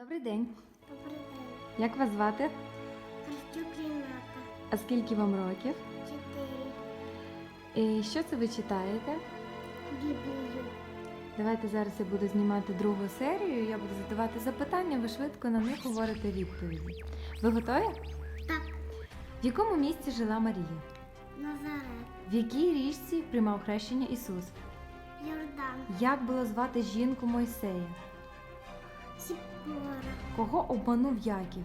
Добрий день. Добрий день. Як вас звати? Костюк Ріната. А скільки вам років? Чотири. І що це ви читаєте? Біблію. Давайте зараз я буду знімати другу серію. Я буду задавати запитання, ви швидко на них говорите відповіді. Ви готові? Так. В якому місті жила Марія? Назарет. В якій річці приймав хрещення Ісус? Йордан. Як було звати жінку Мойсея? Сіпора. Кого обманув Яків?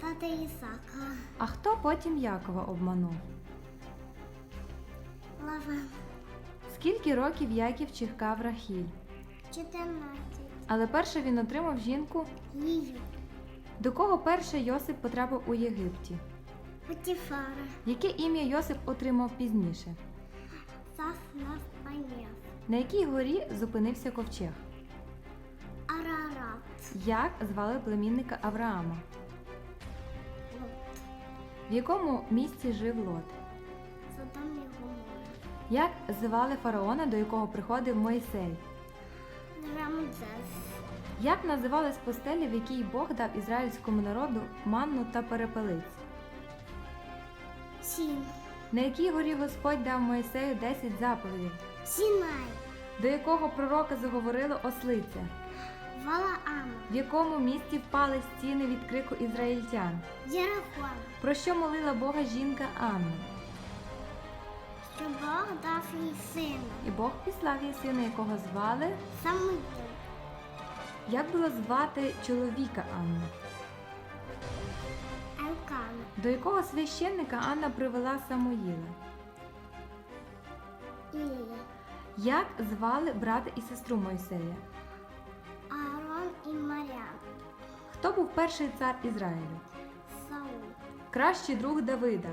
Тата Ісака. А хто потім Якова обманув? Лаван. Скільки років Яків чекав Рахіль? Чотирнадцять. Але перше він отримав жінку, Лію. до кого перше Йосип потрапив у Єгипті? Потіфара. Яке ім'я Йосип отримав пізніше? Сас. На якій горі зупинився ковчег? Як звали племінника Авраама? В якому місці жив Лот? Содом його море. Як звали фараона, до якого приходив Мойсей? Рамзес. Як називались постелі, в якій Бог дав ізраїльському народу манну та перепелиць? Сін. На якій горі Господь дав Мойсею 10 заповідей? Сінай. До якого пророка заговорила ослиця? Валаама. В якому місті впали стіни від крику ізраїльтян? Єрахон. Про що молила Бога жінка Анна? Що Бог дав їй сина. І Бог післав їй сина, якого звали. Самуїл. Як було звати чоловіка Анни? Елкана. До якого священника Анна привела Самуїла? Ілія. Як звали брата і сестру Мойсея? Хто був перший цар Ізраїлю? Саул. Кращий друг Давида.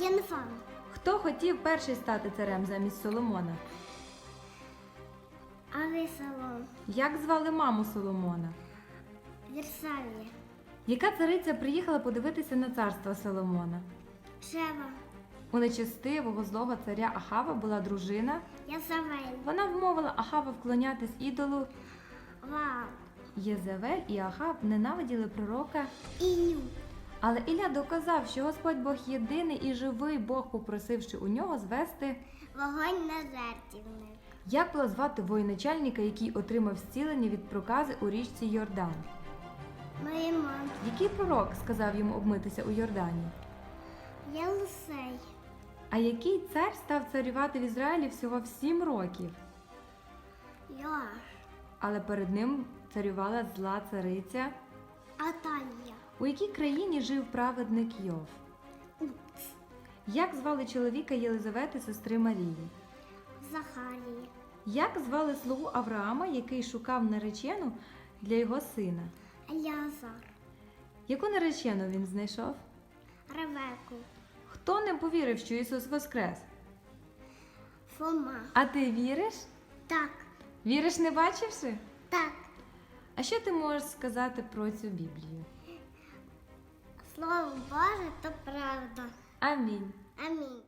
Єнфан. Хто хотів перший стати царем замість Соломона? Авесалом. Як звали маму Соломона? Вірсавія. Яка цариця приїхала подивитися на царство Соломона? Шева. У нечестивого злого царя Ахава була дружина. Язавель. Вона вмовила Ахава вклонятись ідолу. Ваал. Єзевель і Ахав ненавиділи пророка. Ілю. Але Ілля доказав, що Господь Бог єдиний і живий Бог, попросивши у нього звести. Вогонь на жертівник. Як було звати воєначальника, який отримав зцілення від прокази у річці Йордан? Маїмон. Який пророк сказав йому обмитися у Йордані? Єлисей. А який цар став царювати в Ізраїлі всього в сім років? Йоаш. Але перед ним царювала зла цариця. Аталія. У якій країні жив праведник Йов? Уц. Як звали чоловіка Єлизавети, сестри Марії? Захарія. Як звали слугу Авраама, який шукав наречену для його сина? Елязар. Яку наречену він знайшов? Ревеку. Хто не повірив, що Ісус воскрес? Фома. А ти віриш? Так. Віриш, не бачивши? Так. А що ти можеш сказати про цю Біблію? Слово Боже, то правда. Амінь. Амінь.